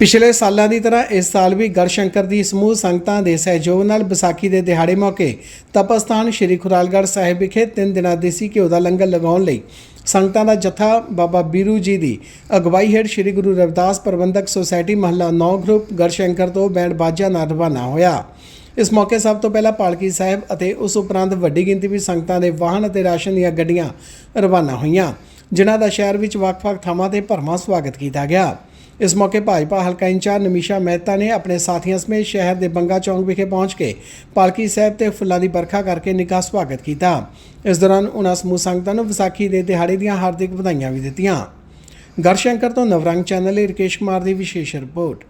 ਪਿਛਲੇ ਸਾਲਾਂ ਦੀ ਤਰ੍ਹਾਂ ਇਸ ਸਾਲ ਵੀ ਗੜਸ਼ੰਕਰ ਦੀ ਸਮੂਹ ਸੰਗਤਾਂ ਦੇ ਸਹਿਯੋਗ ਨਾਲ ਵਿਸਾਖੀ ਦੇ ਦਿਹਾੜੇ ਮੌਕੇ ਤਪਸਥਾਨ ਸ੍ਰੀ ਖੁਰਾਲਗੜ੍ਹ ਸਾਹਿਬ ਵਿਖੇ ਤਿੰਨ ਦਿਨਾਂ ਦੇਸੀ ਘਿਓ ਦਾ ਲੰਗਰ ਲਗਾਉਣ ਲਈ ਸੰਗਤਾਂ ਦਾ ਜਥਾ ਬਾਬਾ ਬੀਰੂ ਜੀ ਦੀ ਅਗਵਾਈ ਹੇਠ ਸ੍ਰੀ ਗੁਰੂ ਰਵਿਦਾਸ ਪ੍ਰਬੰਧਕ ਸੁਸਾਇਟੀ ਮਹੱਲਾ 9 ਗਰੁੱਪ ਗੜਸ਼ੰਕਰ ਤੋਂ ਬੈਂਡ ਬਾਜਾ ਨਾਲ ਰਵਾਨਾ ਹੋਇਆ। ਇਸ ਮੌਕੇ ਸਭ ਤੋਂ ਪਹਿਲਾਂ ਪਾਲਕੀ ਸਾਹਿਬ ਅਤੇ ਉਸ ਉਪਰੰਤ ਵੱਡੀ ਗਿਣਤੀ ਵਿੱਚ ਸੰਗਤਾਂ ਦੇ ਵਾਹਨ ਅਤੇ ਰਾਸ਼ਨ ਦੀਆਂ ਗੱਡੀਆਂ ਰਵਾਨਾ ਹੋਈਆਂ, ਜਿਨ੍ਹਾਂ ਦਾ ਸ਼ਹਿਰ ਵਿੱਚ ਵੱਖ-ਵੱਖ ਥਾਵਾਂ ਤੇ ਭਰਵਾਂ ਸਵਾਗਤ ਕੀਤਾ ਗਿਆ। ਇਸ ਮੌਕੇ ਭਾਜਪਾ ਹਲਕਾ ਇੰਚਾਰਜ ਨਮੀਸ਼ਾ ਮਹਿਤਾ ਨੇ ਆਪਣੇ ਸਾਥੀਆਂ ਸਮੇਤ ਸ਼ਹਿਰ ਦੇ ਬੰਗਾ ਚੌਂਕ ਵਿਖੇ ਪਹੁੰਚ ਕੇ ਪਾਲਕੀ ਸਾਹਿਬ ਤੇ ਫੁੱਲਾਂ ਦੀ ਵਰਖਾ ਕਰਕੇ ਨਿੱਘਾ ਸਵਾਗਤ ਕੀਤਾ। ਇਸ ਦੌਰਾਨ ਉਹਨਾਂ ਸਮੂਹ ਸੰਗਤਾਂ ਨੂੰ ਵਿਸਾਖੀ ਦੇ ਦਿਹਾੜੇ ਦੀਆਂ ਹਾਰਦਿਕ ਵਧਾਈਆਂ ਵੀ ਦਿੱਤੀਆਂ। ਗੜਸ਼ੰਕਰ ਤੋਂ ਨਵਰੰਗ ਚੈਨਲ ਲਈ ਰਕੇਸ਼ ਕੁਮਾਰ ਦੀ ਵਿਸ਼ੇਸ਼ ਰਿਪੋਰਟ।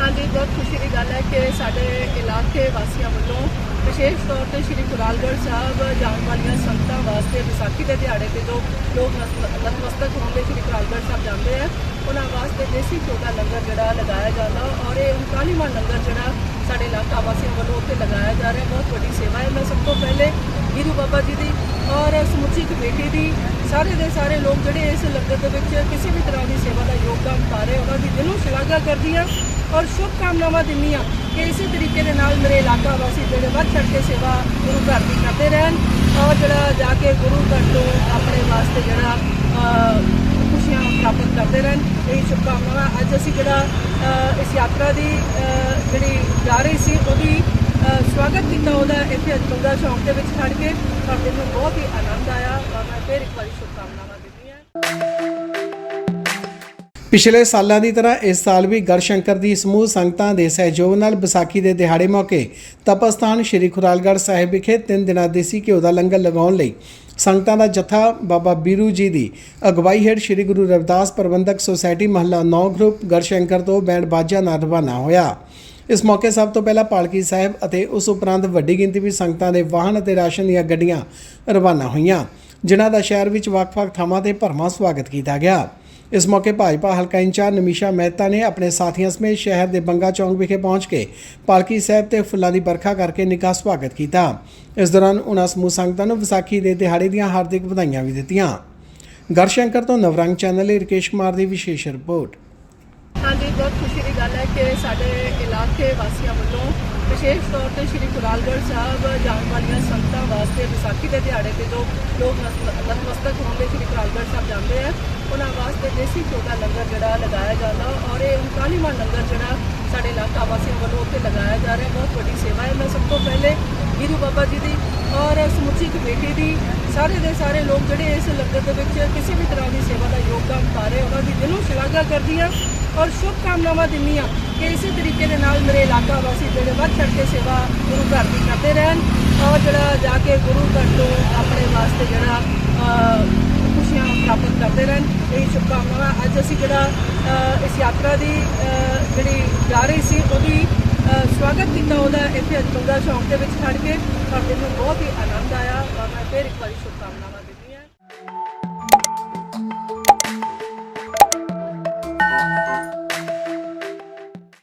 ਹਾਂਜੀ, ਬਹੁਤ ਖੁਸ਼ੀ ਦੀ ਗੱਲ ਹੈ ਕਿ ਸਾਡੇ ਇਲਾਕੇ ਵਾਸੀਆਂ ਵੱਲੋਂ ਵਿਸ਼ੇਸ਼ ਤੌਰ ਤੇ ਸ਼੍ਰੀ ਕੁਰਾਲਗੜ੍ਹ ਸਾਹਿਬ ਜਾਣ ਵਾਲੀਆਂ ਸੰਗਤਾਂ ਵਾਸਤੇ ਵਿਸਾਖੀ ਦੇ ਦਿਹਾੜੇ ਤੇ ਜੋ ਲੋਕ ਨਤ- ਨਤਮਸਤਕ ਹੋਣ ਲਈ ਸ਼੍ਰੀ ਕੁਰਾਲਗੜ੍ਹ ਸਾਹਿਬ ਜਾਂਦੇ ਆ ਉਹਨਾਂ ਵਾਸਤੇ ਦੇਸੀ ਘਿਓ ਦਾ ਲੰਗਰ ਜਿਹੜਾ ਲਗਾਇਆ ਜਾਂਦਾ ਔਰ ਇਹ 39ਵਾਂ ਲੰਗਰ ਜਿਹੜਾ ਸਾਡੇ ਇਲਾਕਾ ਵਾਸੀਆਂ ਵੱਲੋਂ ਉੱਥੇ ਲਗਾਇਆ ਜਾ ਰਿਹਾ, ਬਹੁਤ ਵੱਡੀ ਸੇਵਾ ਹੈ। ਮੈਂ ਸਭ ਤੋਂ ਪਹਿਲੇ ਵੀਰੂ ਬਾਬਾ ਜੀ ਦੀ ਔਰ ਸਮੁੱਚੀ ਕਮੇਟੀ ਦੀ, ਸਾਰੇ ਦੇ ਸਾਰੇ ਲੋਕ ਜਿਹੜੇ ਇਸ ਲੰਗਰ ਦੇ ਵਿੱਚ ਕਿਸੇ ਵੀ ਤਰ੍ਹਾਂ ਦੀ ਸੇਵਾ ਦਾ ਯੋਗਦਾਨ ਪਾ ਰਹੇ, ਉਹਨਾਂ ਦੀ ਦਿਲੋਂ ਸ਼ਲਾਘਾ ਕਰਦੀ ਹਾਂ ਔਰ ਸ਼ੁਭ ਕਾਮਨਾਵਾਂ ਦਿੰਦੀ ਹਾਂ ਕਿ ਇਸੇ ਤਰੀਕੇ ਦੇ ਨਾਲ ਮੇਰੇ ਇਲਾਕਾ ਵਾਸੀ ਜਿਹੜੇ ਵੱਧ ਚੜ੍ਹ ਕੇ ਸੇਵਾ ਗੁਰੂ ਘਰ ਦੀ ਕਰਦੇ ਰਹਿਣ ਔਰ ਜਿਹੜਾ ਜਾ ਕੇ ਗੁਰੂ ਘਰ ਤੋਂ ਆਪਣੇ ਵਾਸਤੇ ਜਿਹੜਾ ਖੁਸ਼ੀਆਂ ਪ੍ਰਾਪਤ ਕਰਦੇ ਰਹਿਣ, ਇਹ ਸ਼ੁਭਕਾਮਨਾਵਾਂ। ਅੱਜ ਅਸੀਂ ਜਿਹੜਾ ਇਸ ਯਾਤਰਾ ਦੀ ਜਿਹੜੀ ਜਾ ਰਹੀ ਸੀ, ਉਹਦੀ ਸਵਾਗਤ ਕੀਤਾ ਉਹਦਾ ਇੱਥੇ ਅਜਮੰਗਾ ਚੌਂਕ ਦੇ ਵਿੱਚ ਖੜ ਕੇ। ਔਰ ਨੂੰ ਬਹੁਤ ਹੀ ਆਨੰਦ ਆਇਆ। ਔਰ ਮੈਂ ਫਿਰ ਇੱਕ ਵਾਰੀ ਸ਼ੁਭਕਾਮਨਾਵਾਂ ਦਿੰਦੀ ਹਾਂ। ਪਿਛਲੇ ਸਾਲਾਂ ਦੀ ਤਰ੍ਹਾਂ ਇਸ ਸਾਲ ਵੀ ਗੜਸ਼ੰਕਰ ਦੀ ਸਮੂਹ ਸੰਗਤਾਂ ਦੇ ਸਹਿਯੋਗ ਨਾਲ ਵਿਸਾਖੀ ਦੇ ਦਿਹਾੜੇ ਮੌਕੇ ਤਪਸਥਾਨ ਸ੍ਰੀ ਖੁਰਾਲਗੜ੍ਹ ਸਾਹਿਬ ਵਿਖੇ ਤਿੰਨ ਦਿਨਾਂ ਦੇਸੀ ਘਿਓ ਦਾ ਲੰਗਰ ਲਗਾਉਣ ਲਈ ਸੰਗਤਾਂ ਦਾ ਜਥਾ ਬਾਬਾ ਬੀਰੂ ਜੀ ਦੀ ਅਗਵਾਈ ਹੇਠ ਸ੍ਰੀ ਗੁਰੂ ਰਵਿਦਾਸ ਪ੍ਰਬੰਧਕ ਸੁਸਾਇਟੀ ਮਹੱਲਾ 9 ਗਰੁੱਪ ਗੜਸ਼ੰਕਰ ਤੋਂ ਬੈਂਡ ਬਾਜਾ ਨਾਲ ਰਵਾਨਾ ਹੋਇਆ। ਇਸ ਮੌਕੇ ਸਭ ਤੋਂ ਪਹਿਲਾਂ ਪਾਲਕੀ ਸਾਹਿਬ ਅਤੇ ਉਸ ਉਪਰੰਤ ਵੱਡੀ ਗਿਣਤੀ ਵਿੱਚ ਸੰਗਤਾਂ ਦੇ ਵਾਹਨ ਅਤੇ ਰਾਸ਼ਨ ਦੀਆਂ ਗੱਡੀਆਂ ਰਵਾਨਾ ਹੋਈਆਂ, ਜਿਨ੍ਹਾਂ ਦਾ ਸ਼ਹਿਰ ਵਿੱਚ ਵੱਖ-ਵੱਖ ਥਾਵਾਂ ਤੇ ਭਰਵਾਂ ਸਵਾਗਤ ਕੀਤਾ ਗਿਆ। ਇਸ ਮੌਕੇ ਭਾਜਪਾ ਹਲਕਾ ਇੰਚਾਰਜ ਨਮੀਸ਼ਾ ਮਹਿਤਾ ਨੇ ਆਪਣੇ ਸਾਥੀਆਂ ਸਮੇਤ ਸ਼ਹਿਰ ਦੇ ਬੰਗਾ ਚੌਂਕ ਵਿਖੇ ਪਹੁੰਚ ਕੇ ਪਾਲਕੀ ਸਾਹਿਬ ਤੇ ਫੁੱਲਾਂ ਦੀ ਵਰਖਾ ਕਰਕੇ ਨਿੱਘਾ ਸਵਾਗਤ ਕੀਤਾ। ਇਸ ਦੌਰਾਨ ਉਹਨਾਂ ਸਮੂਹ ਸੰਗਤਾਂ ਨੂੰ ਵਿਸਾਖੀ ਦੇ ਦਿਹਾੜੇ ਦੀਆਂ ਹਾਰਦਿਕ ਵਧਾਈਆਂ ਵੀ ਦਿੱਤੀਆਂ। ਗਰਸ਼ੰਕਰ ਤੋਂ ਨਵਰੰਗ ਚੈਨਲ ਲਈ ਰਕੇਸ਼ ਕੁਮਾਰ ਦੀ ਵਿਸ਼ੇਸ਼ ਰਿਪੋਰਟ। ਬਹੁਤ ਖੁਸ਼ੀ ਦੀ ਗੱਲ ਹੈ ਕਿ ਸਾਡੇ ਇਲਾਕੇ ਵਾਸੀਆਂ ਵੱਲੋਂ ਵਿਸ਼ੇਸ਼ ਤੌਰ ਤੇ ਸ਼੍ਰੀ ਕੁਰਾਲਗੜ੍ਹ ਸਾਹਿਬ ਜਾਣ ਵਾਲੀਆਂ ਸੰਗਤਾਂ ਵਾਸਤੇ ਵਿਸਾਖੀ ਦੇ ਦਿਹਾੜੇ ਤੇ ਜੋ ਲੋਕ ਨਤ- ਨਤਮਸਤਕ ਹੋਣ ਲਈ ਸ਼੍ਰੀ ਕੁਰਾਲਗੜ੍ਹ ਸਾਹਿਬ ਜਾਂਦੇ ਆ, ਉਹਨਾਂ ਵਾਸਤੇ ਦੇਸੀ ਘਿਓ ਲੰਗਰ ਜਿਹੜਾ ਲਗਾਇਆ ਜਾਂਦਾ ਔਰ ਇਹ 39ਵਾਂ ਲੰਗਰ ਜਿਹੜਾ ਸਾਡੇ ਇਲਾਕਾ ਵਾਸੀਆਂ ਵੱਲੋਂ ਉੱਥੇ ਲਗਾਇਆ ਜਾ ਰਿਹਾ, ਬਹੁਤ ਵੱਡੀ ਸੇਵਾ ਹੈ। ਮੈਂ ਸਭ ਤੋਂ ਪਹਿਲੇ ਵੀਰੂ ਬਾਬਾ ਜੀ ਦੀ ਔਰ ਸਮੁੱਚੀ ਕਮੇਟੀ ਦੀ ਸਾਰੇ ਦੇ ਸਾਰੇ ਲੋਕ ਜਿਹੜੇ ਇਸ ਲੰਗਰ ਦੇ ਵਿੱਚ ਕਿਸੇ ਵੀ ਤਰ੍ਹਾਂ ਦੀ ਸੇਵਾ ਦਾ ਯੋਗਦਾਨ ਪਾ ਰਹੇ ਉਹਨਾਂ ਦੀ ਦਿਲੋਂ ਸ਼ਲਾਘਾ ਕਰਦੀ ਹਾਂ। ਔਰ ਸ਼ੁਭ ਕਾਮਨਾਵਾਂ ਦਿੰਦੀ ਹਾਂ ਕਿ ਇਸੇ ਤਰੀਕੇ ਦੇ ਨਾਲ ਮੇਰੇ ਇਲਾਕਾ ਵਾਸੀ ਜਿਹੜੇ ਵੱਧ ਚੜ੍ਹ ਕੇ ਸੇਵਾ ਗੁਰੂ ਘਰ ਦੀ ਕਰਦੇ ਰਹਿਣ ਔਰ ਜਿਹੜਾ ਜਾ ਕੇ ਗੁਰੂ ਘਰ ਤੋਂ ਆਪਣੇ ਵਾਸਤੇ ਜਿਹੜਾ ਖੁਸ਼ੀਆਂ ਪ੍ਰਾਪਤ ਕਰਦੇ ਰਹਿਣ, ਇਹ ਸ਼ੁਭ ਕਾਮਨਾਵਾਂ ਅੱਜ ਅਸੀਂ ਜਿਹੜਾ ਇਸ ਯਾਤਰਾ ਦੀ ਜਿਹੜੀ ਜਾ ਰਹੀ ਸੀ, ਉਹਦੀ ਸਵਾਗਤ ਕੀਤਾ ਉਹਦਾ ਇੱਥੇ ਅਜਮੰਗਾ ਚੌਂਕ ਦੇ ਵਿੱਚ ਖੜ ਕੇ। ਔਰ ਮੈਨੂੰ ਬਹੁਤ ਹੀ ਆਨੰਦ ਆਇਆ ਔਰ ਮੈਂ ਫਿਰ ਇੱਕ ਵਾਰੀ ਸ਼ੁਭ ਕਾਮਨਾਵਾਂ